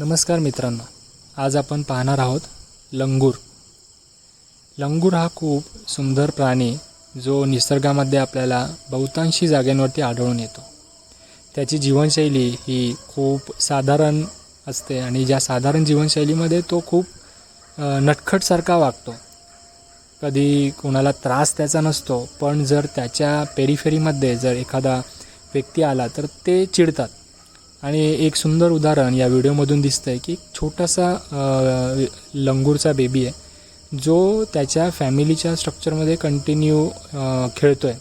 नमस्कार मित्रांनो आज आपण पाहणार आहोत लंगूर. लंगूर हा खूप सुंदर प्राणी जो निसर्गामध्ये आपल्याला बहुतांशी जाग्यांवरती आढळून येतो. त्याची जीवनशैली ही खूप साधारण असते आणि ज्या साधारण जीवनशैलीमध्ये तो खूप नटखटसारखा वागतो. कधी कोणाला त्रास त्याचा नसतो पण जर त्याच्या पेरिफेरीमध्ये जर एखादा व्यक्ती आला तर ते चिडतात. आणि एक सुंदर उदाहरण या व्हिडिओमधून दिसतं आहे की छोटासा लंगूरचा बेबी आहे जो त्याच्या फॅमिलीच्या स्ट्रक्चरमध्ये कंटिन्यू खेळतो आहे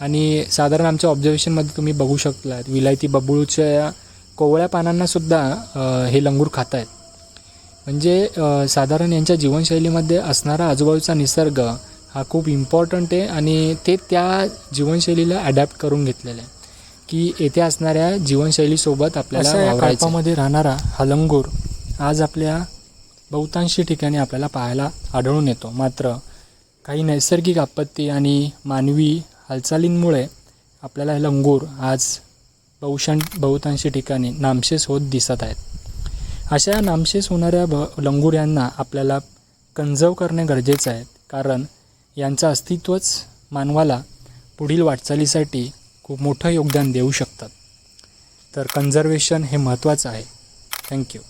आणि साधारण आमच्या ऑब्झर्वेशनमध्ये तुम्ही बघू शकलात विलायती बबुळूच्या कोवळ्या पानांनासुद्धा हे लंगूर खात आहेत म्हणजे साधारण यांच्या जीवनशैलीमध्ये असणारा आजूबाजूचा निसर्ग हा खूप इम्पॉर्टंट आहे आणि ते त्या जीवनशैलीला ॲडॅप्ट करून घेतलेलं आहे. की येथे असणाऱ्या जीवनशैलीसोबत आपल्याला अशा या वावरायचं. आहे. कल्पामध्ये राहणारा हा लंगूर आज आपल्या बहुतांशी ठिकाणी आपल्याला पाहायला आढळून येतो. मात्र काही नैसर्गिक आपत्ती आणि मानवी हालचालींमुळे आपल्याला हे लंगूर आज बहुशां बहुतांशी ठिकाणी नामशेष होत दिसत आहेत. अशा नामशेष होणाऱ्या ब लंगूर यांना आपल्याला कंझर्व करणे गरजेचं आहे. कारण यांचं अस्तित्वच मानवाला पुढील वाटचालीसाठी खूप मोठं योगदान देऊ शकतात. तर कन्झर्वेशन हे महत्त्वाचं आहे. थँक्यू